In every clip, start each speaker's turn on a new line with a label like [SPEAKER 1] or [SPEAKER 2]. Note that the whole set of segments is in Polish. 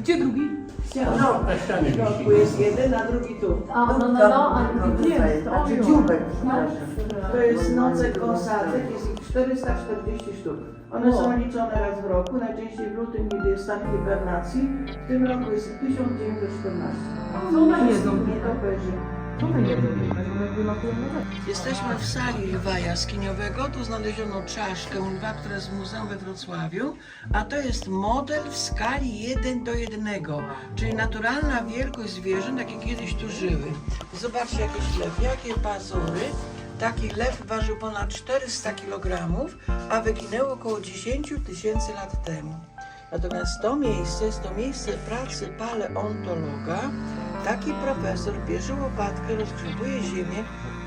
[SPEAKER 1] Gdzie drugi? No, na ścianie w środku jest jeden, a drugi tu. A, no, no, no, a drugi
[SPEAKER 2] nie,
[SPEAKER 1] to
[SPEAKER 2] Znaczy dziubek.
[SPEAKER 1] No.
[SPEAKER 3] To jest no, no, nocek osadzek, tak jest ich 440 sztuk. One są liczone raz w roku, najczęściej w lutym, kiedy jest stan hibernacji. W tym roku jest ich 1914.
[SPEAKER 1] Co na
[SPEAKER 3] jedną? Nietoperzy.
[SPEAKER 4] Jesteśmy w sali lwa jaskiniowego. Tu znaleziono czaszkę lwa, która jest w muzeum we Wrocławiu, a to jest model w skali 1 do 1, czyli naturalna wielkość zwierząt, jakie kiedyś tu żyły. Zobaczcie jakiś lew, jakie pazury. Taki lew ważył ponad 400 kg, a wyginęło około 10 tysięcy lat temu. Natomiast to miejsce jest to miejsce pracy paleontologa. Taki profesor bierze łopatkę, rozgrzebuje ziemię,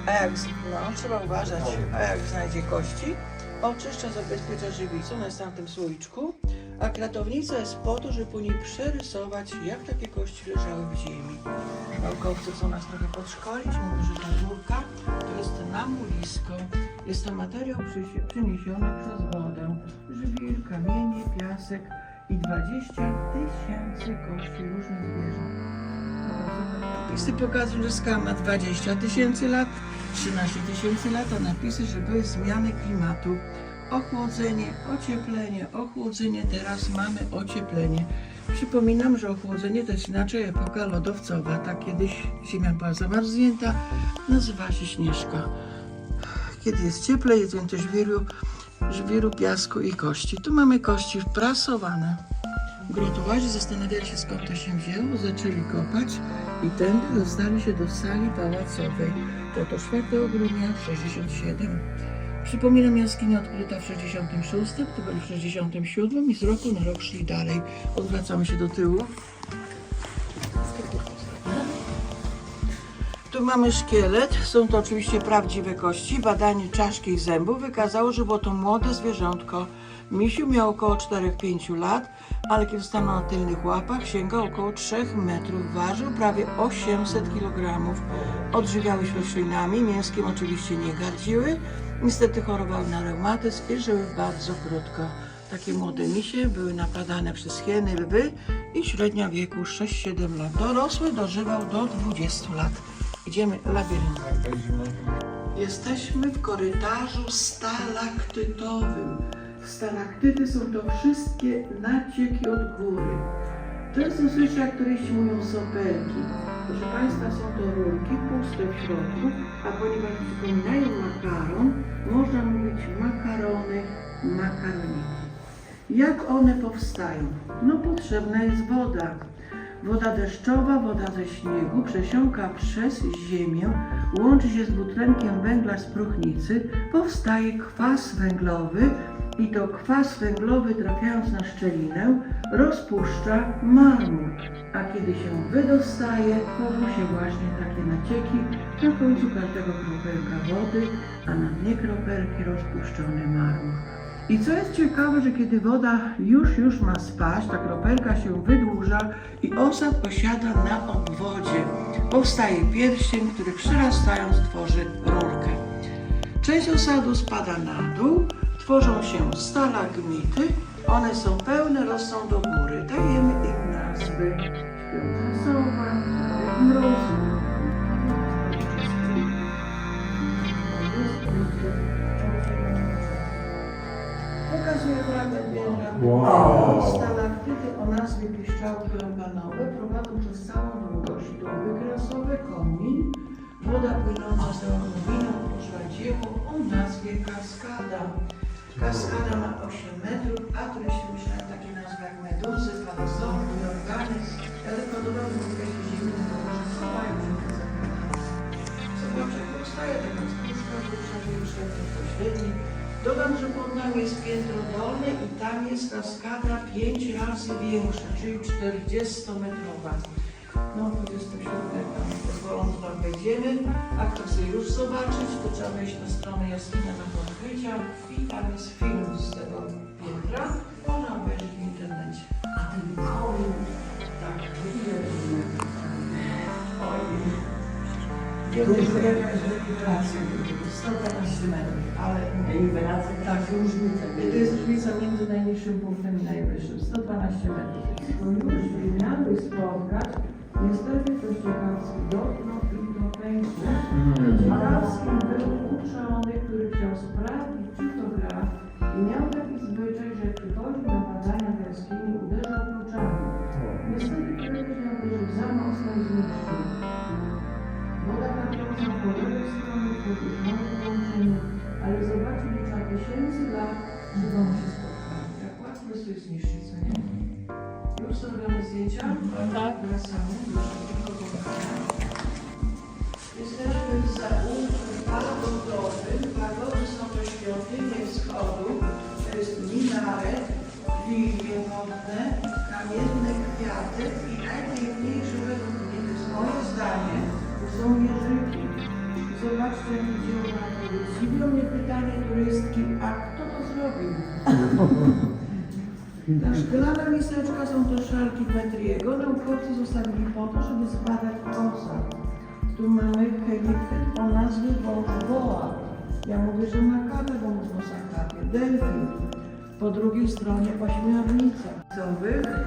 [SPEAKER 4] a jak, no trzeba uważać, a jak znajdzie kości, oczyszcza, zabezpiecza żywicą na tamtym słoiczku, a kratownica jest po to, żeby po niej przerysować, jak takie kości leżały w ziemi. Naukowcy chcą nas trochę podszkolić, mówią, że ta rurka to jest namulisko. Jest to materiał przyniesiony przez wodę, żwir, kamienie, piasek i 20 tysięcy kości różnych zwierząt. Napisy pokazują, że skała ma 20 tysięcy lat, 13 tysięcy lat, a napisy, że były zmiany klimatu. Ochłodzenie, ocieplenie, ochłodzenie, teraz mamy ocieplenie. Przypominam, że ochłodzenie to jest inaczej epoka lodowcowa. Tak kiedyś ziemia była zamarznięta, nazywa się śnieżka. Kiedy jest cieplej, jest więcej żwiru, żwiru, piasku i kości. Tu mamy kości wprasowane. Gruntowarze zastanawiali się skąd to się wzięło, zaczęli kopać i tędy dostali się do sali pałacowej. To to 4 grudnia 67. Przypominam, jaskinia odkryta w 66, to byli w 67 i z roku na rok szli dalej. Odwracamy się do tyłu. Tu mamy szkielet, są to oczywiście prawdziwe kości. Badanie czaszki i zębów wykazało, że było to młode zwierzątko. Misiu miał około 4-5 lat, ale kiedy stanął na tylnych łapach, sięgał około 3 metrów. Ważył prawie 800 kg. Odżywiały się roślinami, mięskiem oczywiście nie gardziły. Niestety chorowały na reumatyzm i żyły bardzo krótko. Takie młode misie były napadane przez hieny, lwy i średnia wieku 6-7 lat. Dorosły dożywał do 20 lat. Idziemy labiryntem. Jesteśmy w korytarzu stalaktytowym. Stalaktyty są to wszystkie nacieki od góry. Często słyszę, jak turyści mówią sopelki. Proszę Państwa, są to rurki puste w środku, a ponieważ przypominają makaron, można mówić makarony, makaroniki. Jak one powstają? No potrzebna jest woda. Woda deszczowa, woda ze śniegu przesiąka przez ziemię, łączy się z dwutlenkiem węgla z próchnicy, powstaje kwas węglowy i to kwas węglowy trafiając na szczelinę rozpuszcza marmur, a kiedy się wydostaje, tworzą się właśnie takie nacieki na końcu każdego kropelka wody, a na dnie kropelki rozpuszczony marmur. I co jest ciekawe, że kiedy woda już, już ma spaść, ta kropelka się wydłuża i osad osiada na obwodzie. Powstaje pierścień, który przyrastając tworzy rurkę. Część osadu spada na dół, tworzą się stalagmity, one są pełne, rosną do góry. Dajemy im nazwy. Śpiąca sowa, Węża.
[SPEAKER 5] Wow.
[SPEAKER 4] O nazwie piszczałki organowe prowadzą przez całą długość doły krasowe, komin. Woda płynąca z rowiną poszła dzieło o nazwie kaskada. Kaskada ma 8 metrów, a turyści myślają takie nazwy jak meduzy, parasoły, organy, ale podobno w okresie zimnym to może chowają się. Co dobrze powstaje taka większa, pośredni. Dodam, że pod nami jest piętro dolne i tam jest kaskada 5 razy większa, czyli 40-metrowa. No, 27 gorąco tam wejdziemy, a kto chce już zobaczyć, to trzeba wejść na stronę Jaskina na odkrycia i tam jest film z tego piętra. Można obejrzeć w internecie.
[SPEAKER 2] A ten komin,
[SPEAKER 4] tak,
[SPEAKER 2] ile
[SPEAKER 4] Oj. Kiedyś, 115 metrów, ale
[SPEAKER 2] Liberacja tak, różnica.
[SPEAKER 4] To jest różnica między najniższym punktem i najwyższym, 112 metrów.
[SPEAKER 3] Bo już miały spotkać, niestety ktoś ciekawski dotknął ich
[SPEAKER 4] do pęku. Ciekawski mhm. był uczony, który chciał sprawdzić, czy to gra i miał Jesteśmy za pagodowym. Pagody są to świątynie wschodu. To jest minaret, lilie wodne, kamienne kwiaty i najpiękniejsze według mnie, jest moje zdanie, są jeżyki. Zobaczcie, jak idzie na to. Zdziwiło mnie pytanie turystki, a kto to zrobił? Ta szklana miseczka są to szalki Petriego. Naukowcy zostawili po to, żeby zbadać osad. Tu mamy helifyt o nazwie woła. Ja mówię, że makawę wąż nosa kapie. Delfin. Po drugiej stronie ośmiornica.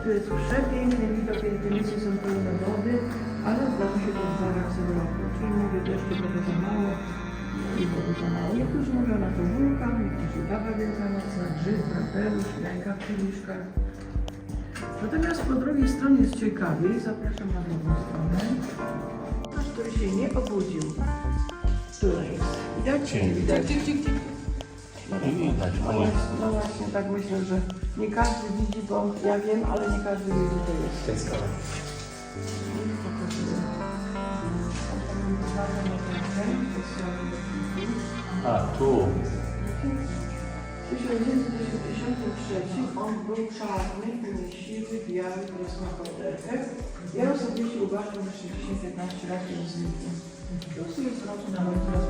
[SPEAKER 4] Tu jest przepiękny widok, lisy są pełne wody, ale zdarzy się to dwa razy w roku. Czyli mówię, deszczu trochę za mało i za mało. Niektórzy mówią na to wulkan, niektórzy baba wielkanocna, grzyb, kapelusz, jajka w kieliszkach. Natomiast po drugiej stronie jest ciekawiej. Zapraszam na drugą stronę. Ktoś, który się nie obudził. Tu jest. Widać? Widać. No no no właśnie, tak myślę, że nie każdy widzi, bo ja wiem, ale nie każdy wie, gdzie to jest.
[SPEAKER 5] A, tu.
[SPEAKER 4] W 1993 on był czarny, siwy, biały, bez ma kołderkę. Ja osobiście uważam, że 60-15 lat jest znikł. Plus jest roczna, ale teraz